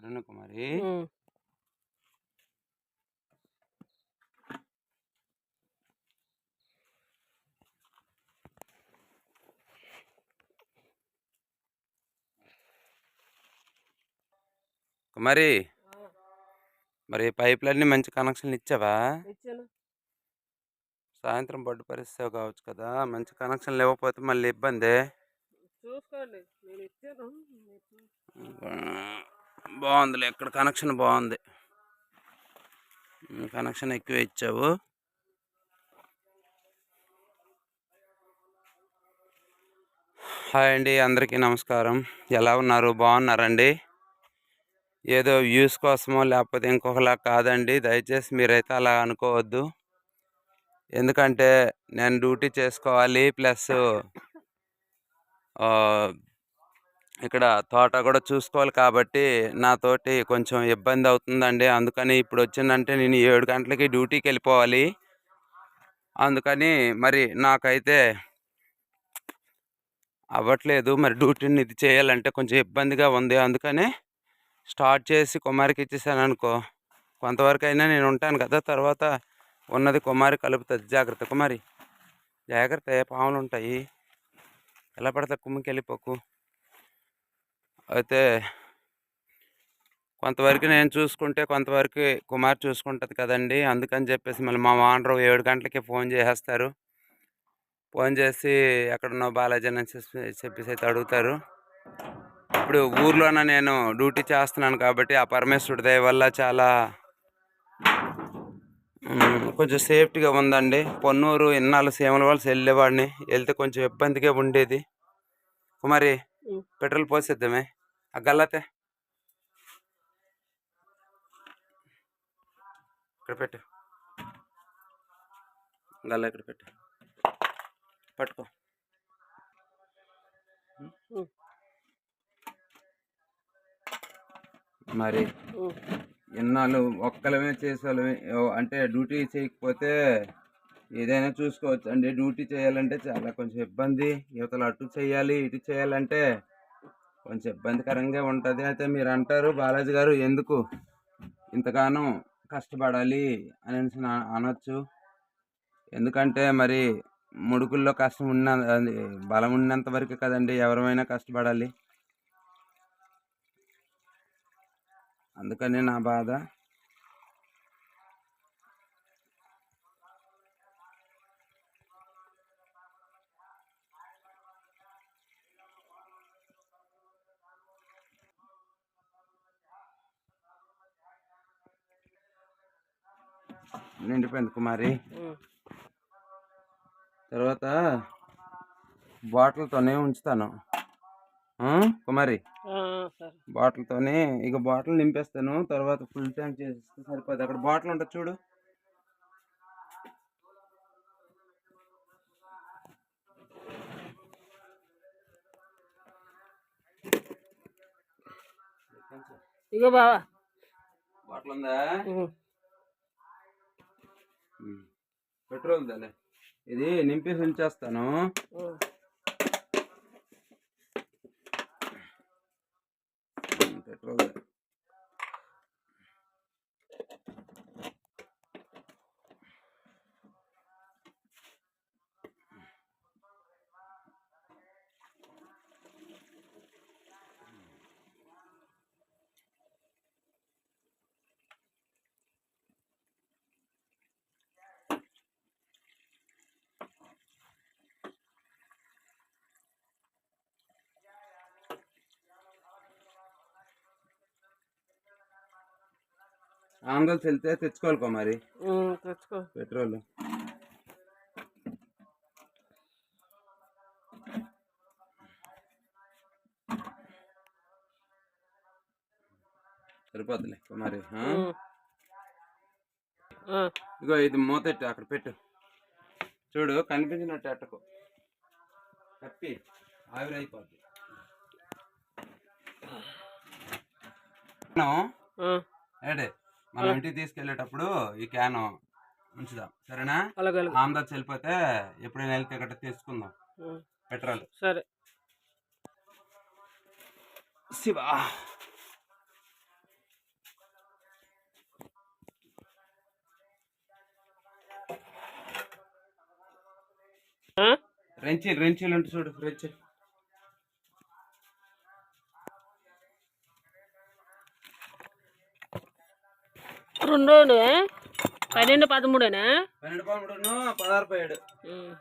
అరుణ కుమారి. ఆ, మరి పైపులన్నీ మంచి కనెక్షన్లు ఇచ్చావా? సాయంత్రం బొడ్డు పరిస్థితి కావచ్చు కదా! మంచి కనెక్షన్లు ఇవ్వకపోతే మళ్ళీ ఇబ్బంది. చూసుకోండి. నేను ఇచ్చాను. బాగుందిలే ఇక్కడ కనెక్షన్ బాగుంది. కనెక్షన్ ఎక్కువ ఇచ్చావు. హాయ్ అండి అందరికీ నమస్కారం. ఎలా ఉన్నారు? బాగున్నారండి? ఏదో వ్యూస్ కోసమో లేకపోతే ఇంకొకలా కాదండి. దయచేసి మీరైతే అలా అనుకోవద్దు. ఎందుకంటే నేను డ్యూటీ చేసుకోవాలి ప్లస్ ఇక్కడ తోట కూడా చూసుకోవాలి కాబట్టి నాతోటి కొంచెం ఇబ్బంది అవుతుందండి. అందుకని ఇప్పుడు వచ్చిందంటే నేను ఏడు గంటలకి డ్యూటీకి వెళ్ళిపోవాలి. అందుకని మరి నాకైతే అవ్వట్లేదు. మరి డ్యూటీని ఇది చేయాలంటే కొంచెం ఇబ్బందిగా ఉంది. అందుకని స్టార్ట్ చేసి కుమారికి ఇచ్చేసాను అనుకో. కొంతవరకు అయినా నేను ఉంటాను కదా తర్వాత ఉన్నది కుమారి కలుపుతుంది. జాగ్రత్త కుమారి. జాగ్రత్త ఏ పాములు ఉంటాయి. ఎలా పడతా కుమ్మికి వెళ్ళిపోకు. అయితే కొంతవరకు నేను చూసుకుంటే కొంతవరకు కుమార్ చూసుకుంటుంది కదండి. అందుకని చెప్పేసి మళ్ళీ మా ఓనరు ఏడు గంటలకి ఫోన్ చేసేస్తారు. ఫోన్ చేసి ఎక్కడున్నావు బాలాజీ అని చెప్పి- చెప్పేసి అయితే అడుగుతారు. ఇప్పుడు ఊర్లోన నేను డ్యూటీ చేస్తున్నాను కాబట్టి ఆ పరమేశ్వరుడి దయ వల్ల చాలా కొంచెం సేఫ్టీగా ఉందండి. పొన్నూరు ఇన్నాళ్ళు సీమల వాళ్ళు వెళ్ళేవాడిని. వెళ్తే కొంచెం ఇబ్బందిగా ఉండేది. కుమారి. పెట్రోల్ పోసేద్దామే. గల్లతే. ఇక్కడ పెట్టు. గల్ల ఇక్కడ పెట్టు. పట్టుకో. మరి ఎన్నాళ్ళు ఇన్నాళ్ళు ఒక్కలమే చేసేవాళ్ళమే. అంటే డ్యూటీ చేయకపోతే ఏదైనా చూసుకోవచ్చు. అండి డ్యూటీ చేయాలంటే చాలా కొంచెం ఇబ్బంది. యువతలు అటు చేయాలి ఇటు చేయాలంటే కొంచెం ఇబ్బందికరంగా ఉంటుంది. అయితే మీరు అంటారు బాలాజీ గారు ఎందుకు ఇంతగానో కష్టపడాలి అని అనొచ్చు. ఎందుకంటే మరి ముడుకుల్లో కష్టం ఉన్న బలం ఉన్నంత వరకు కదండి ఎవరమైనా కష్టపడాలి. అందుకని నా బాధ. నిండిపోయింది కుమారి. తర్వాత బాటిల్తోనే ఉంచుతాను. కుమారి. బాటిల్తోనే ఇక బాటిల్ నింపేస్తాను. తర్వాత ఫుల్ ట్యాంక్ చేస్తే సరిపోతుంది అక్కడ బాటిల్ ఉంటుంది చూడు. ఇగో బావా. బాటిల్ ఉందా. పెట్రోల్ దాలే ఇది నింపేసి ఉంచేస్తాను. పెట్రోల్. ఆంగల్స్ వెళ్తే తెచ్చుకోవాలి మరి? తెచ్చుకో. పెట్రోల్? ఉమ్. ఆ, ఇగో ఇది మూతెట్టు అక్కడ పెట్టు. చూడు కనిపించినట్టు అట్టకు. కప్పి ఆవిరైపోద్ది. ఏడే? మనం ఇంటికి తీసుకెళ్ళేటప్పుడు ఈ క్యాన్ ఉంచుదాం. సరేనా? అలాగే చెల్లిపోతే ఎప్పుడైనా వెళ్తే గట్రా తీసుకుందాం. పెట్రోల్. సరే. శివా. రెంచీలు రెంచీలు ఉంటాయి చూడు రెంచీలు. రెండు రెండు ఏ? పన్నెండు పదమూడేనా పన్నెండు పదమూడు పదహారు పదిహేడు ఉమ్.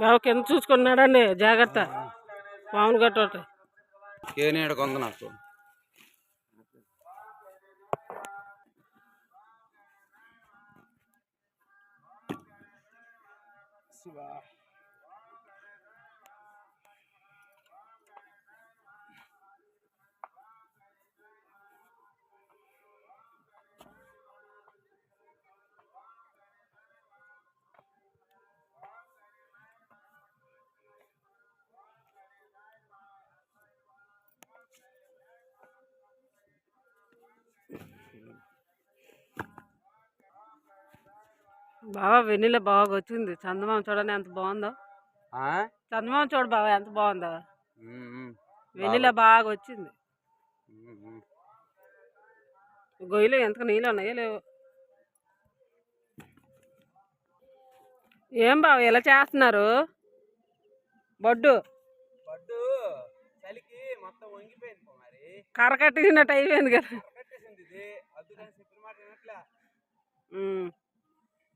బావ కింద చూసుకున్నాడండి జాగ్రత్త. మామూలు గట్ట కొంద నాకు. బావా వెన్నెల బాగా వచ్చింది. చందమామ చూడండి ఎంత బాగుందో? చందమామ చూడు బావా ఎంత బాగుందో. వెన్నెల బాగా వచ్చింది. గొయ్యిలో ఎంత నీళ్ళు ఉన్నాయో లేవు. ఏం బావ ఇలా చేస్తున్నారు? బొడ్డు. పడ్డు చలికి మొత్తం వంగిపోయింది పో మరి. కర్ర కట్టేసినట్టు అయిపోయింది కదా.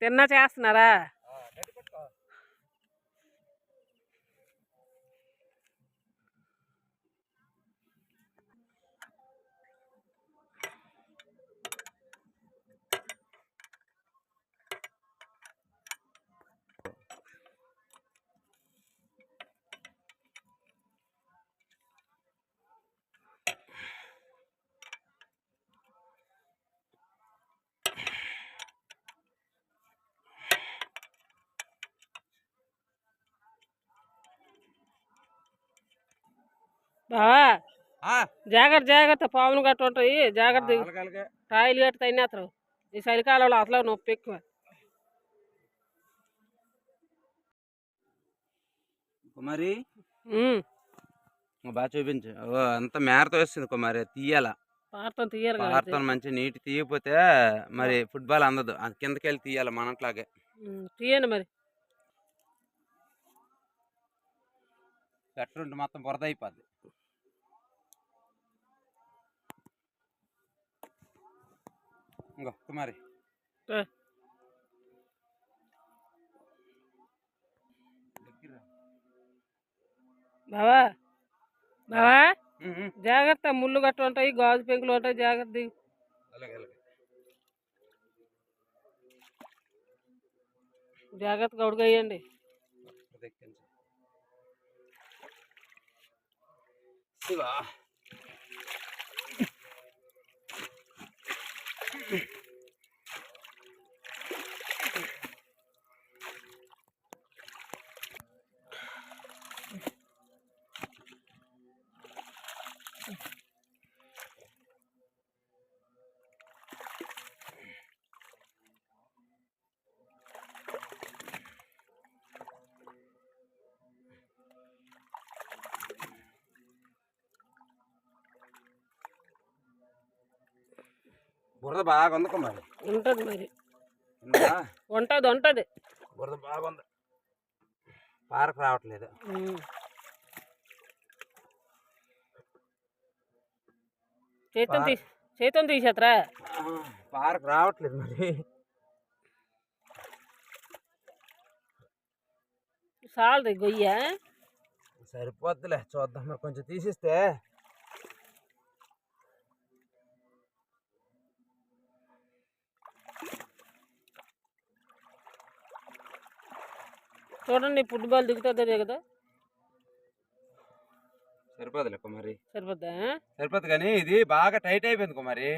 తిన్నా చేస్తున్నారా? బావా? జాగ్రత్త జాగ్రత్త పాములు గట్ట ఉంటాయి. జాగ్రత్త. కాయలు గట్ట తినేస్తారు ఈ చలికాలంలో అసలు నొప్పి ఎక్కువ. కుమారి. బాగా చూపించు. ఓ, అంత మేరతో వస్తుంది కుమారి. తీయాల. పారతం కదా పారతో మంచి నీటి తీయకపోతే మరి ఫుట్బాల్ అందదు. అది కిందకి వెళ్ళి తీయాలి మనట్లాగే. తీయండి మరి. గట్టుంటే మొత్తం బురద అయిపోద్ది. ఇంకో కుమారి. బావా? బావా. జాగ్రత్త ముళ్ళు గట్ట ఉంటాయి గాజు పెంకులు ఉంటాయి జాగ్రత్త జాగ్రత్తగా ఎక్కించు. శివా. Thank you. బురద బాగా ఉంది కుమారి ఉంటుంది మరి? ఉంటుంది ఉంటుంది. బురద బాగుంది. పారకు రావట్లేదు. చేతం తీ చేతం తీసేత్తరా? పారకు రావట్లేదు మరి. చాలది గొయ్య? సరిపోద్దులే చూద్దాం మరి. కొంచెం తీసిస్తే చూడండి ఫుట్బాల్ దిగుతుందే కదా సరిపోద్దా? సరిపోదు కానీ ఇది బాగా టైట్ అయిపోయింది కుమారి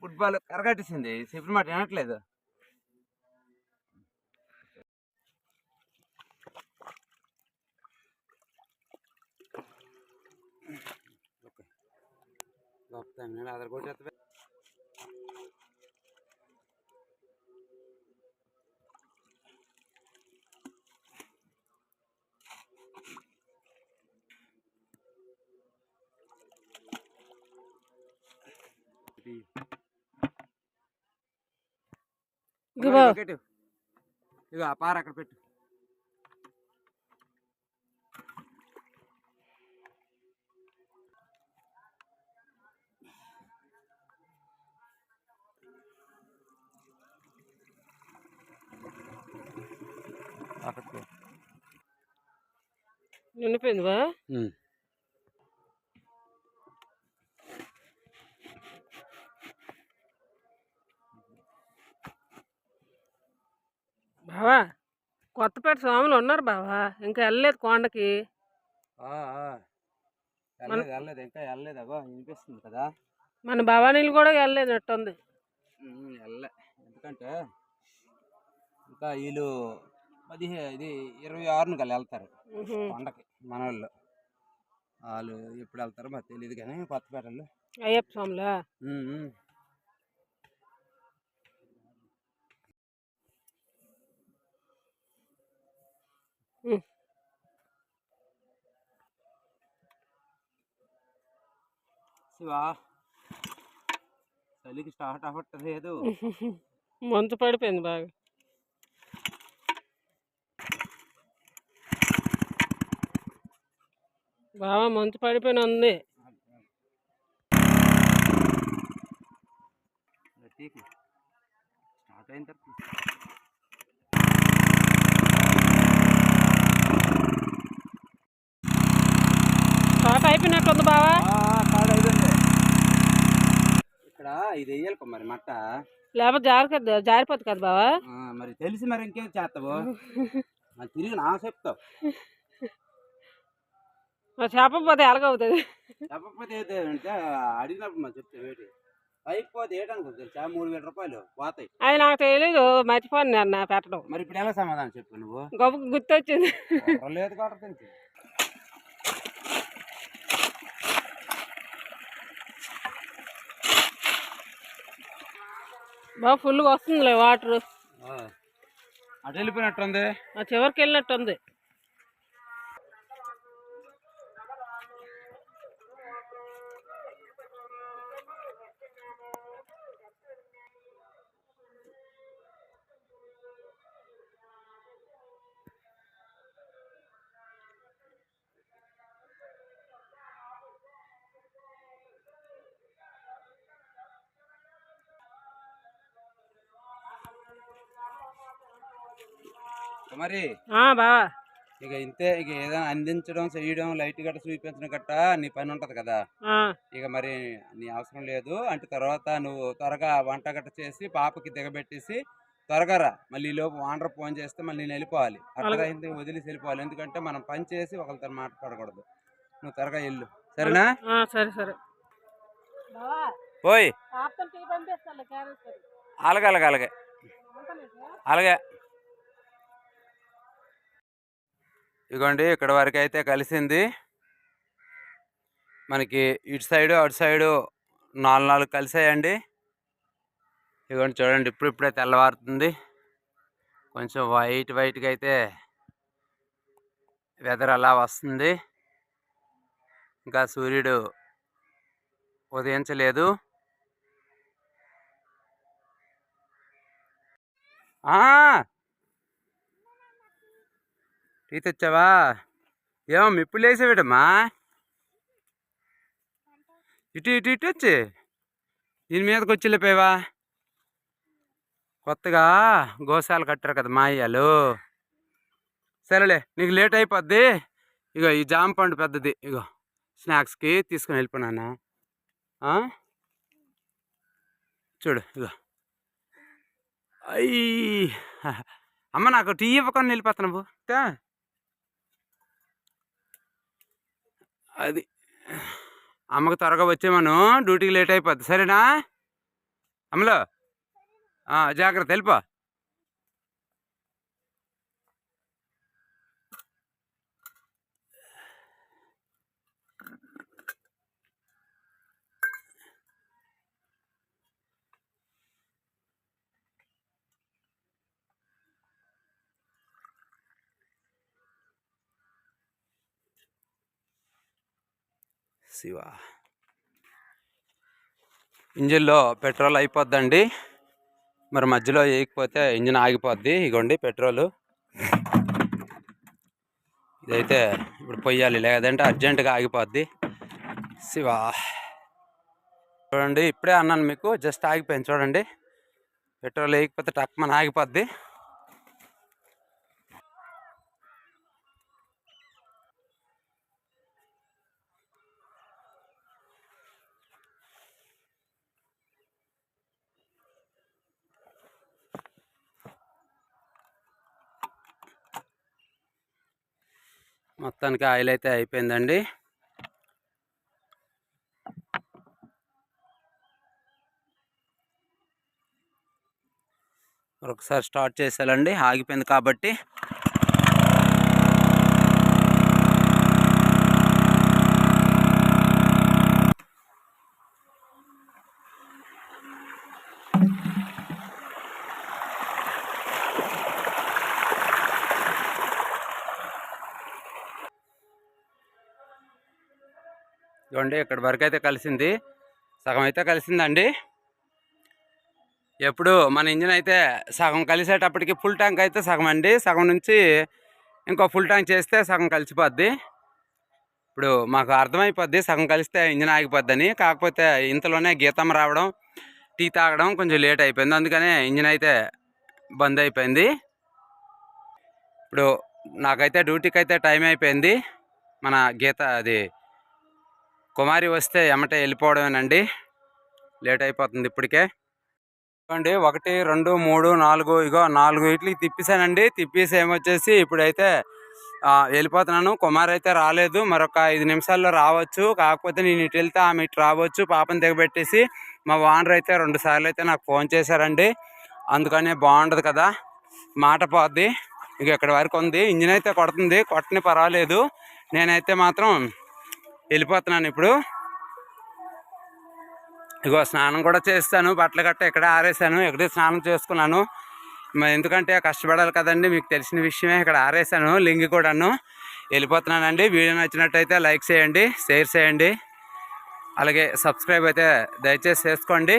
ఫుట్బాల్ కరకాటేసింది చెప్పిన మాట వినట్లేదు. కూడా బావ. పెట్టు. ఇక ఆ పార అక్కడ పెట్టు. అక్కడికి నిండిపోయింది బా బావా కొత్తపేట స్వాములు ఉన్నారు బావా. ఇంకా వెళ్ళలేదు కొండకి. వెళ్ళలేదు వెళ్ళలేదు. ఇంకా వెళ్ళలేదు. అగో వినిపిస్తుంది కదా. మన భవానీలు కూడా వెళ్ళలేనట్టుంది. ఉమ్, వెళ్ళలే. ఎందుకంటే ఇంకా వీళ్ళు పదిహే ఇది ఇరవై ఆరును కల్లా వెళ్తారు. కొండకి మన వాళ్ళు వాళ్ళు ఎప్పుడు వెళ్తారో మాకు తెలియదు కానీ కొత్తపేటలో. అయ్యప్ప స్వాములా ఉమ్, ఉమ్. ఉమ్. శివా చలికి స్టార్ట్ అవ్వట్లేదు. మంచు పడిపోయింది బాగా. బావా మంచు పడిపోయిన ఉంది. స్టార్ట్ అయిన తర్వాత స్టార్ట్ అయిపోయినట్టుంది బావా ఇక్కడ ఇది వెయ్యాలి మరి మట్ట. లేకపోతే జారి జారిపోతుంది కదా బావా. మరి తెలిసి మరి ఇంకేం చేస్తావు? మరి తిరిగి నా చెప్తావు. మరి చెప్పకపోతే ఎలాగవుతుంది? చెప్పకపోతే ఏంటి అంటే అడిగినప్పుడు మరి చెప్తే వేటి పైకి పోతే ఏటనుకో తెలుసా? మూడు వేల రూపాయలు పోతాయి. అది నాకు తెలీదు మర్చిపోను నేను పెట్టడం. మరి ఇప్పుడు ఎలా సమాధానం చెప్పు నువ్వు? గొప్ప గుర్తొచ్చింది. లేదు కూడా బాగా ఫుల్గా వస్తుందిలే వాటర్ అటు వెళ్ళిపోయినట్టుంది? చివరికి వెళ్ళినట్టుంది. మరి? ఆ బావా ఇక ఇంతే ఇక ఏదైనా అందించడం చేయడం లైట్ గట్ట చూపించడం గట్ట నీ పని ఉంటది కదా. ఆ, ఇక మరి నీ అవసరం లేదు. అంటే తర్వాత నువ్వు త్వరగా వంట గట్ట చేసి పాపకి దిగబెట్టేసి త్వరగా రా. మళ్ళీ ఈ లోపు వాండర్ ఫోన్ చేస్తే మళ్ళీ నేను వెళ్ళిపోవాలి. అట్లా వదిలేసి వెళ్ళిపోవాలి. ఎందుకంటే మనం పని చేసి ఒకరితో మాట్లాడకూడదు. నువ్వు త్వరగా వెళ్ళు. సరేనా? ఆ, సరే సరే. బావా పోయి అలాగే అలాగే అలాగే. అలాగే. ఇదిగోండి ఇక్కడ వరకు అయితే కలిసింది. మనకి ఇటు సైడు అటు సైడు నాలుగు నాలుగు కలిసాయండి. ఇదిగోండి చూడండి ఇప్పుడు ఇప్పుడే తెల్లవారుతుంది. కొంచెం వైట్ వైట్గా అయితే వెదర్ అలా వస్తుంది. ఇంకా సూర్యుడు ఉదయించలేదు. ఆ! టీ తెచ్చావా? ఏమో ఇప్పుడు లేసేవిడమ్మా ఇటు ఇటు ఇటు వచ్చి. దీని మీదకి వచ్చి వెళ్ళిపోయావా? కొత్తగా గోశాల కట్టారు కదా మా సరేలే నీకు లేట్ అయిపోద్ది. ఇగో ఈ జామ పండు పెద్దది. ఇగో స్నాక్స్కి తీసుకుని వెళ్ళిపోయినా చూడు ఇగో. అయ్యి. అమ్మ నాకు టీ ఇవ్వకుండా వెళ్ళిపోతున్నావు నువ్వు తా. అది అమ్మకు త్వరగా వచ్చేమను డ్యూటీకి లేట్ అయిపోద్ది. సరేనా? అమ్మలో జాగ్రత్త. వెళ్ళిపో. శివ. ఇంజిన్లో పెట్రోల్ అయిపోద్దండి. మరి మధ్యలో వేయకపోతే ఇంజిన్ ఆగిపోద్ది. ఇగోండి పెట్రోలు. ఇదైతే ఇప్పుడు పొయ్యాలి. లేదంటే అర్జెంటుగా ఆగిపోద్ది. శివ. చూడండి ఇప్పుడే అన్నాను మీకు జస్ట్ ఆగిపోయింది. చూడండి. పెట్రోల్ వేయకపోతే టక్మని ఆగిపోద్ది. మొత్తానికి ఆయిల్ అయితే అయిపోయిందండి. ఒకసారి స్టార్ట్ చేసేయాలండి. ఆగిపోయింది కాబట్టి చూడండి ఇక్కడ వరకు అయితే కలిసింది. సగం అయితే కలిసిందండి. ఎప్పుడు మన ఇంజిన్ అయితే సగం కలిసేటప్పటికి ఫుల్ ట్యాంక్ అయితే సగం అండి. సగం నుంచి ఇంకో ఫుల్ ట్యాంక్ చేస్తే సగం కలిసిపోద్ది. ఇప్పుడు మాకు అర్థమైపోద్ది సగం కలిస్తే ఇంజిన్ ఆగిపోద్దని. కాకపోతే ఇంతలోనే గీతం రావడం టీ తాగడం కొంచెం లేట్ అయిపోయింది. అందుకనే ఇంజిన్ అయితే బంద్ అయిపోయింది. ఇప్పుడు నాకైతే డ్యూటీకి అయితే టైం అయిపోయింది. మన గీత అది కుమారి వస్తే ఎమటే వెళ్ళిపోవడమేనండి? లేట్ అయిపోతుంది ఇప్పటికే. చూడండి ఒకటి రెండు మూడు నాలుగు ఇగో నాలుగు ఇట్లకి తిప్పేశానండి. తిప్పేసి ఏమొచ్చేసి ఇప్పుడైతే వెళ్ళిపోతున్నాను. కుమార్ అయితే రాలేదు. మరొక ఐదు నిమిషాల్లో రావచ్చు. కాకపోతే నేను ఇటు వెళ్తే ఆమె ఇటు రావచ్చు. పాపని దిగబెట్టేసి మా ఓనర్ అయితే రెండు సార్లు అయితే నాకు ఫోన్ చేశారండి. అందుకనే బాగుండదు కదా? మాట పోద్ది. ఇక ఇక్కడ వరకు ఉంది. ఇంజిన్ అయితే కొడుతుంది. కొట్టని పర్వాలేదు. నేనైతే మాత్రం వెళ్ళిపోతున్నాను ఇప్పుడు. ఇగో స్నానం కూడా చేస్తాను బట్టలు గట్ట ఇక్కడే ఆరేసాను ఇక్కడే స్నానం చేసుకున్నాను. ఎందుకంటే కష్టపడాలి కదండి మీకు తెలిసిన విషయమే ఇక్కడ ఆరేసాను లింగి కూడాను. వెళ్ళిపోతున్నానండి వీడియో నచ్చినట్టయితే లైక్ చేయండి షేర్ చేయండి. అలాగే సబ్స్క్రైబ్ అయితే దయచేసి చేసుకోండి.